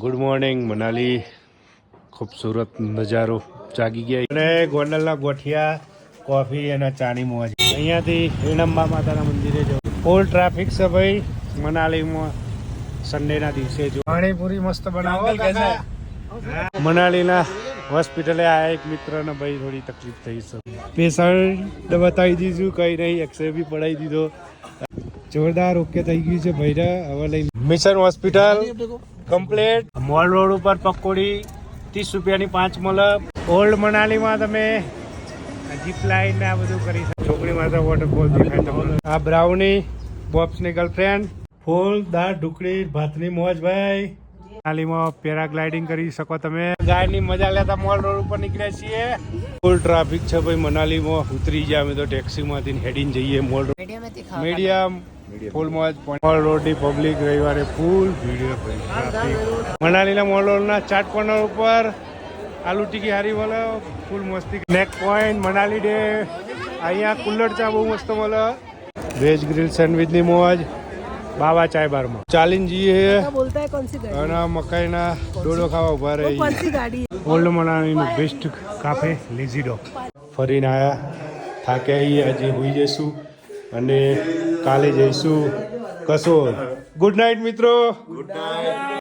Good morning Manali. ખૂબસૂરત નજારો જાગી ગયા. અને ગોંડલના ગોઠિયા કોફી અને ચાની મોજ. અહીંયાથી હિણંબા માતાના મંદિરે જવું. ફૂલ ટ્રાફિક છે ભાઈ. મનાલીમાં સન્ડેના દિવસે જો. પાણીપુરી મસ્ત બનાવો મનાલીના હોસ્પિટલે આ એક મિત્રને ભાઈ થોડી તકલીફ થઈ છે. પેશન્ટ બતાવી દીધું કઈ નહીં એક્સરે બી પડાવી દીધો. જોરદાર ઓકે થઈ ગયું છે ભાઈને હવે લઈ mission hospital. Complete. Mall road ઉપર પકોડી, ત્રીસ રૂપિયાની પાંચ મળે ઓલ્ડ મનાલીમાં તમે જીપ લાઈન ને આ બધું કરી શકો. છોકરી માતા વોટરફોલ આ બ્રાઉની બોબ્સની ગર્લફ્રેન્ડ ફૂલ દાળ ઢુકડી ભાતની મોજ ભાઈ. મનાલીમાં પેરાગ્લાઇડિંગ કરી શકો તમે. ગાયની મજા લેતા મોલ રોડ ઉપર નીકળ્યા છીએ. ફૂલ ટ્રાફિક છે ભાઈ મનાલીમાં ઉતરી જાય અમે તો ટેક્સીમાંથી હેડીને જઈએ મોલ રોડ. મીડિયમ ફૂલ મોજ મોલ રોડની પબ્લિક રવિવારે ફૂલ ભીડ મનાલીના મોલ રોડના ચાટ કોર્નર ઉપર આલુ ટીકી હારી મળે ફૂલ મસ્તી. નેક પોઈન્ટ મનાલી ડે. અહીંયા કુલ્લડ ચા બહુ મસ્ત મળે વેજ ગ્રીલ સેન્ડવિચની મોજ. બાવા ચાય બારમાં ચાલીને જઈએ. હે અને મકાઈના ડોડો ખાવા ઊભા રહી. ઓલ્ડ મનાણીનું બેસ્ટ કાફે લેઝી ડોગ ફરીને આયા. થાકે આજે હોઈ જઈશું. અને કાલે જઈશું કસોર ગુડ નાઇટ મિત્રો. Good night